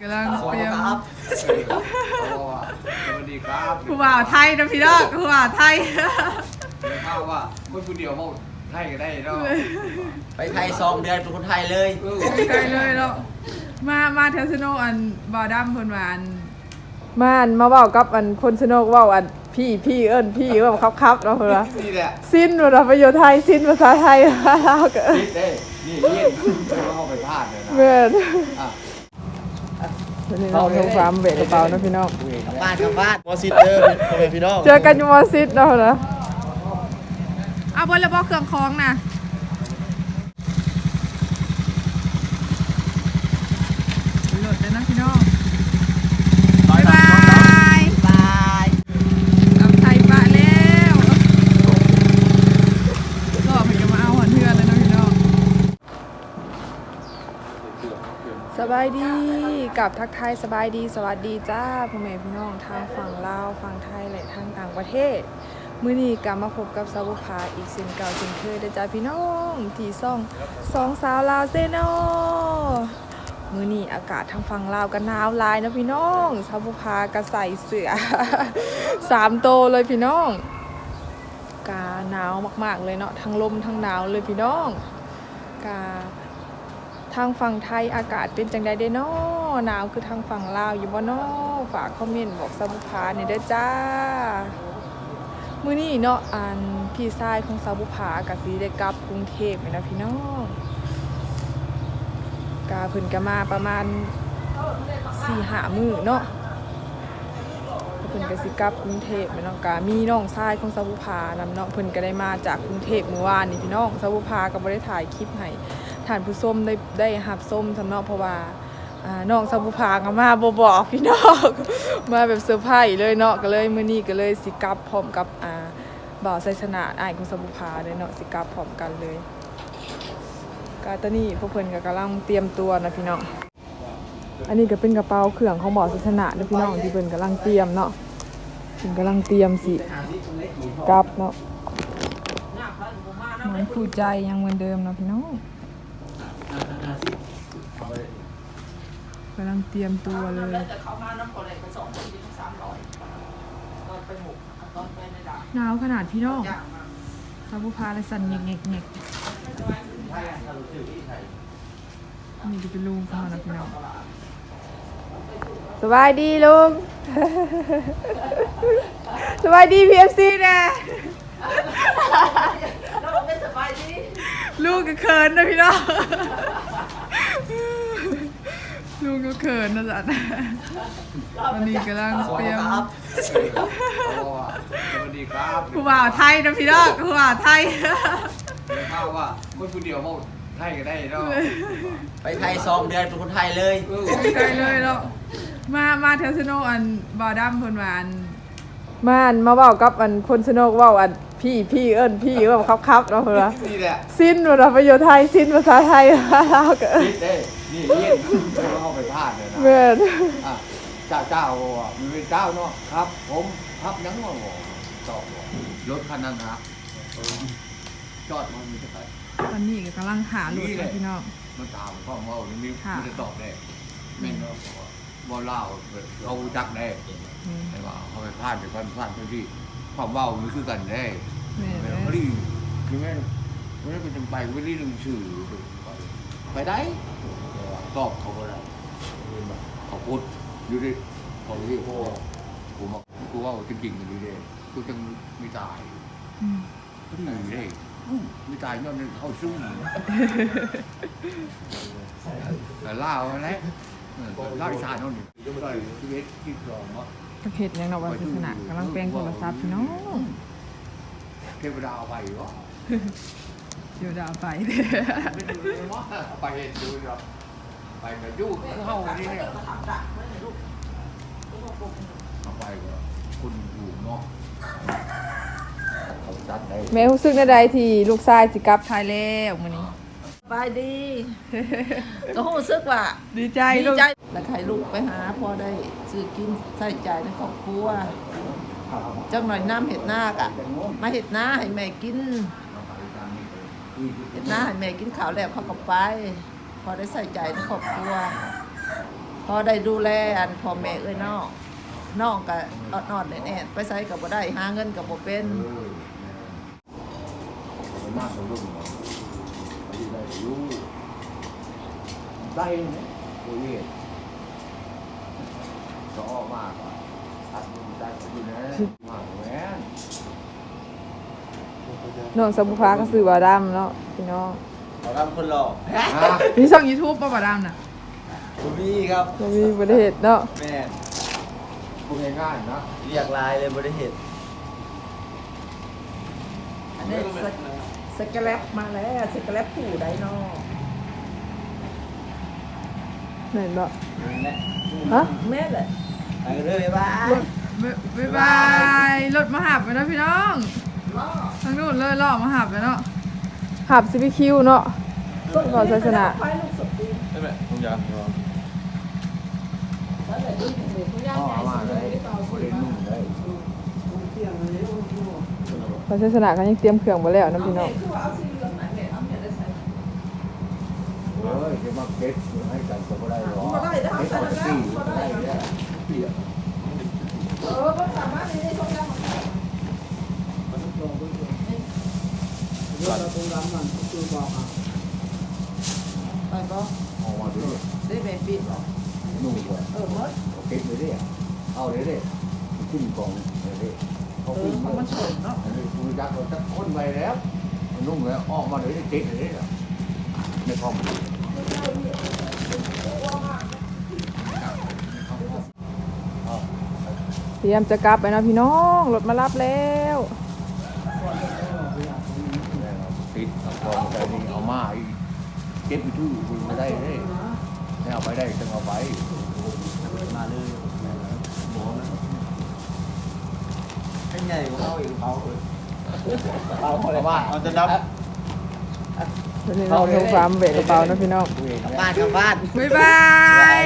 กำลังสวัสเตรีดียมครับสวัสดีครับผู้บ่าวไทยนะพี่น้องผู้บ่าวไทย ข้าวว่าคนคนเดียวเขาไทยก็ได้เนาะไปไทยสองเดือนเป็นคนไทยเลยเออใช่เลยเนาะมามาเทสโนอันบอดัมเพิ่นว่าอันมาอันมาเว้ากับอันคนสโนกเว้าอันพี่พี่เอิ้นพี่เว้าครับครับเนาะเพิ่นว่านี่แหละสิ้นภาษาประโยชน์ไทยสิ้นภาษาไทยแล้วก็นี่เด้นี่เรียนเข้าไปพลาดเลยนะแม่นอะ นี่น้องทงฟาร์มเบะกระเป๋านะพี่น้องกลับบ้านกลับบ้านมอสิเดอร์พ่อแม่พี่น้องเจอกันอยู่มอซิดเนาะนะเอาบนระบบเครื่องคล้องนะโหลดเลยนะพี่น้องบ๊ายบาย บาย กลับไทยปะแล้วรอเพิ่นจะมาเอาหันเทือนเลยนะพี่น้อง สบายดีกับทักทายสบายดี สวัสดีจ้าพ่อแม่พี่น้องทางฝั่งลาวฝั่งไทยและทางต่างประเทศ มื้อนี้กลับมาพบกับสาวบุภาอีกเช่นเก่าเช่นเคยเด้อจ้าพี่น้องที่ซ่องสองสาวลาวเซโนมื้อนี้อากาศทางฝั่งลาวก็หนาวหลายนะพี่น้องสาวบุภาก็ใส่เสื้อสามโตเลยพี่น้องกาหนาวมากๆเลยเนาะทั้งลมทั้งหนาวเลยพี่น้องกา ทางฝั่งไทยอากาศเป็นจังใดเด้นาะหนาวคือทางฝั่งลาวอยู่บ่นาะฝากคอมเมนต์บอกสาวบุภาเนี่ยเด้อจ้า มื้อนี้เนาะอันพี่ชายของสาวบุภากะสิได้กลับกรุงเทพแม่นะพี่น้องกาเพิ่นก็มาประมาณ4-5มื้อเนาะเพิ่นก็สิกลับกรุงเทพแม่เนาะกามีน้องชายของสาวบุภานำเนาะเพิ่นก็ได้มาจากกรุงเทพเมื่อวานนี่พี่น้องสาวบุภาก็บ่ได้ถ่ายคลิปให้ ท่านผู้ส้มได้ได้หับส้มสำเนาะเพราะว่าน้องสาวบุภาก็มาบ่บอกพี่น้องมาแบบเซอร์ไพรส์เลยเนาะก็เลยมื้อนี้ก็เลยสิกลับพร้อมกับอ่าบ่าวไซสนาอ้ายของสาวบุภาเลยเนาะสิกลับพร้อมกันเลยก็ตอนนี้พวกเพิ่นก็กำลังเตรียมตัวนะพี่น้องอันนี้ก็เป็นกระเป๋าเครื่องของบ่าวไซสนาเด้อพี่น้องที่เพิ่นกำลังเตรียมเนาะเพิ่นกำลังเตรียมสิกลับเนาะเหมือนผู้ใจยังเหมือนเดิมเนาะพี่น้อง กำลังเตรียมตัวเลยหนาวขนาดพี่น้องซาบุพาและสันเงกเงกเงกนี่จะเป็นลุงเขานะพี่น้องสบายดีลุงสบายดีพีเอฟซีนะลูกก็เขินนะพี่น้องลู กก็เขินนะจ๊ะวันนี้กำลังสวัสเตรีดียมครับสวัสดีครับผู้บ่าวไทยนะพี่น้องผู้บ่าวไทยข้าวว่าคนคนเดียวเขาไทยก็ได้เนาะไปไทยสองเดือนเป็นคนไทยเลยเออใช่เลยเนาะมามาเทสโนอันบอดัมเพิ่นว่าอันมาอันมาเว้ากับอันคนสโนกเว้าอันพี่พี่เอิ้นพี่เว้าครับครับเนาะเพิ่นว่านี่แหละสิ้นภาษาประโยชน์ไทยสิ้นภาษาไทยแล้วก็นี่ เด้นี่เรียนเข้าไปพลาดเลยนะ แม่น อะเจ้าเจ้าบอกว่ามันเป็นเจ้าเนาะครับ ผมครับยังมาบอกตอบบอกรถคันนั้นนะจอดมันมีจะไป ตอนนี้ก็กำลังหาลูกนะพี่น้อง มันตามพ่อเมานี่มีค่ะ มันจะตอบได้แม่นเนาะบ่เล่าเราจักได้อืมไอ้ว่าเขาไปพลาดไปพลาดพลาดที่ความเว้ามันคือกันได้แม่แม่นพอดีคือแม่ไม่ได้เป็นไปไม่ได้ลืมชื่อ ไปได้ตอบเขาก็ได้เขาพูดอยู่ดิเขาเรียกพ่อผมบอกกูว่าจริงๆอยู่ดิกูจังไม่ตายอืมก็หนีได้ไม่ตายนั่นเขาซุ่มแต่ล่าอะไรล่าอีสานนั่นนี่ได้ชีวิตที่ครองวะประเภทยังเนาะว่าศาสนากำลังแปลงโทรศัพท์พี่น้องเทวดาไปวะ เดี๋ยวดาไปเด้อไปเห็นดูเนาะไปกับยูเข้านี่เนี่ยเอาไปก็คุณอยู่เนาะเขาจัดได้แม่รู้สึกในใดที่ลูกชายสิกลับไทยแล้วมื้อนี้สบายดี ก็รู้สึกว่าดีใจดีลูกใจแล้วใครลูกไปหาพอได้ซื้อกินใส่ใจในครอบครัวจังหน่อยน้ำเห็ดหน้ากะมาเห็ดหน้าให้แม่กิน เห็ดหน้าแม่กินข้าวแล้วเขาก็ไป พอได้ใส่ใจในครอบครัว พอได้ดูแลอันพ่อแม่เอ้ยนองน้องก็อดนอดแน่ๆไปใช้กับบ่ได้หาเงินกับบ่เป็นมากกว่าลูกหมอไปได้อยู่ได้เนี่ยตัวเองก็ออกมากว่าตัดมันได้ก็อยู่นะมากแหว นน้องสบุภาก็ซื้อบาดามเนาะพี่น้องขอรับคนหล่ออะมีช่อง YouTube ป่ะบาดามน่ะคุณพี่ครับจะมีประเทศเนาะแม่พูดง่ายๆนะเรียกลายเลยบริเหตุอันนี้สกสกแลปมาแล้วสกแลปผู้ใดน้องเห็นบ่นั่นแหละฮะแม่แหละไปกันเลยบ๊ายบายบ๊ายบายรถมาหับไปเนาะพี่น้อง ทางนู้นเลยล่อมาหับไปเนาะหับซีพีคิวเนาะก่อนศาสนาไฟลูกสตีใช่ไหมผมอยากแล้วแต่ดูเด็กผู้ย่างพ่อใหญ่มาสุดเลเลยยไม่ได้นุ่งเลยก่อนศาสนาเขายังเตรียมเครื่องไว้แล้วนะพี่น้องคือว่าเอาสีเหลืองไหนแม่เอาเนี่ยได้ใส่เฮ้ยจะมาเก็ตให้กันก็ไม่ได้หรอกบ่ได้ได้เก็ตใส่เอาแล้วตีบ่ไม่ได้ได้เนี่ยเปียกเออก็สามารถได้ทุกอย่างไปบ่ออกมาดู ดิได้แม่ปิดบ่นุ่งเลยเออหมดเอเก็ตเลยดิเอาเลยดิขึ้นกองเลยดิเขาเอขึ้อนเพราะมันสวยเนาะ อันนี้คุณยักษ์เราจะค้นไปแล้วมันนุ่งแล้วออกมาเลยเก็ตเลยดิในคอมเตรียมจะกลับไปนะพี่น้องรถมารับแล้ว ติดเอากองใจนี่เอามาอีก เก็บไปทื่อคุณไม่ได้เลยไม่เอาไปได้ต้องเอาไปมาเลยให้ใหญ่กว่าเขาอีกเขาเลยเอาอะไรบ้าเอาจะนับวันนี้น้องทงฟ้ามเบรกกระเป๋าเนาะพี่น้องกลับบ้านกลับบ้านบ๊ายบาย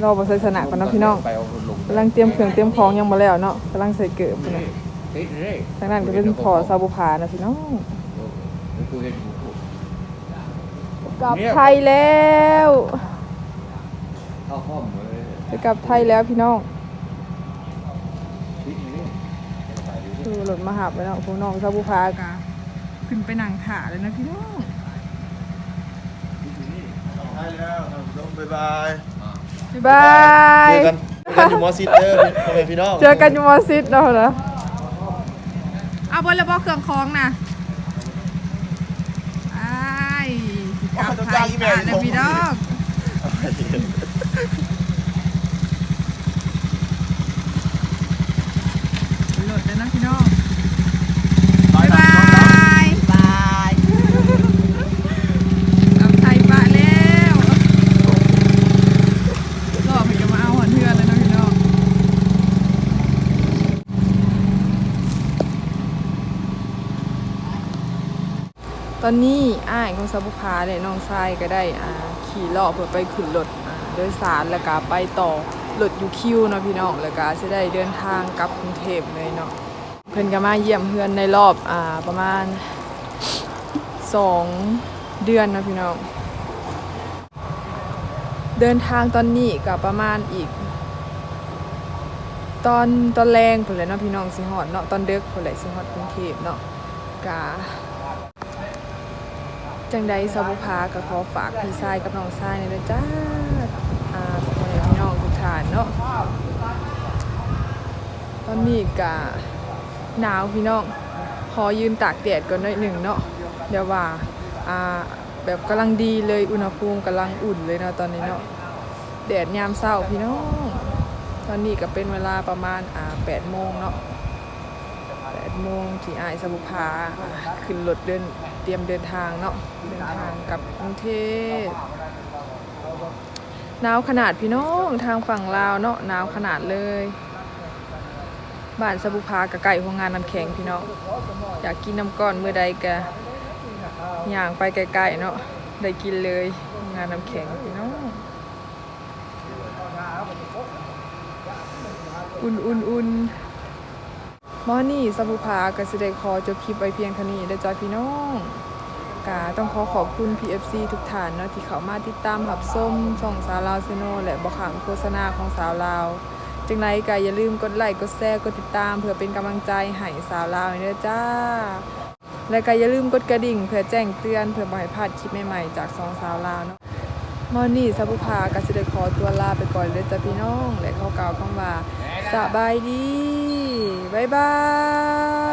เรอบศาสนาก่อนเนาะพี่น้องกำลังเตรียมเครื่องเตรียมของยังมาแล้วเนาะกำลังใส่เกิบนาะ ติดเลยทางนั้นก็เป็นพอซาบุพานะพี่น้องกูเห็นกูกลับไทยแล้วเข้าห้องเลยจะกลับไทยแล้วพี่น้องติดเลยคือรถมาหับแล้วเนาะพวกน้องซาบุพากะขึ้นไปนั่งถ่าเลยนะพี่น้องใช่แล้วท่านผู้ชมบ๊ายบายบ๊ายบายเจอกันเจอกันอยู่มอซิสเตอร์พ่อแม่พี่น้องเจอกันอยู่มอซิดเนาะเหรอ เอาบนระบบเครื่องคองนะไอ้ายสิกลับไทยกันนะพี่น้องรถเลยนะพี่น้องบ๊ายบาย บาย กลับไทยปะแล้วรอบให้จะมาเอาหันเทือนเลยนะพี่น้อง ตอนนี้อ้ายของซาบุพาและน้องชายก็ได้อ่าขี่เลาะเพื่อไปขึ้นรถอ่าโดยสารแล้วก็ไปต่อรถยูคิวเนาะพี่น้องแล้วก็จะได้เดินทางกลับกรุงเทพเลยเนาะเพิ่นก็มาเยี่ยมเพื่อนในรอบอ่าประมาณสองเดือนนะพี่น้องเดินทางตอนนี้ก็ประมาณอีก ตอนตอนแรงพุ่นแหละเนาะพี่น้องสิฮอดเนาะตอนเด็กพุ่นแหละสิฮอดกรุงเทพเนาะกะ จังใดสาบุภาก็ขอฝากพี่ชายกับน้องชายในเด้อจ้าอ่าพ่อแม่พี่น้องทุกท่านเนาะตอนนี้กะหนาวพี่น้องขอยืนตากแดดก่อนหน่อยหนึ่งเนาะเดี๋ยวว่าอ่าแบบกำลังดีเลยอุณหภูมิกำลังอุ่นเลยเนาะตอนนี้เนาะแดดยามเช้าพี่น้อง ตอนนี้ก็เป็นเวลาประมาณอ่า8โมงเนาะ โมงที่อายสบุภาอ่าขึ้นรถเดินเตรียมเดินทางเนาะเดินทางกับกรุงเทพหนาวขนาดพี่น้องทางฝั่งลาวเนาะหนาวขนาดเลยบ้านสบุภากับไก่โรงงานน้ำแข็งพี่น้องอยากกินน้ำก้อนเมื่อใดกะย่างไปไกลๆเนาะได้กินเลยโรงงานน้ำแข็งพี่น้องอุ่นอุ่นอุ่น มอนี่สัมภาก็สิได้ขอจบคลิปไว้เพียงเท่านี้เด้จ้าพี่น้องกาต้องขอขอบคุณ PFC ทุกท่านเนาะที่เขามาติดตามหับส้มส่องสาวลาวเซโน และบอกขามโฆษณาของสาวลาวจังไรก็อย่าลืมกดไลค์กดแชร์กดติดตาม เพื่อเป็นกำลังใจให้สาวลาวเด้อจ้า และก็อย่าลืมกดกระดิ่ง เพื่อแจ้งเตือนเพื่อบ่ให้พลาดคลิปใหม่ๆจากสองสาวลาวเนาะมอนี่สัพพากสิเดขอตัวลาไปก่อนเลยจ้ะพี่น้อง และเขากล่าวคำว่าสบายดี บ๊ายบาย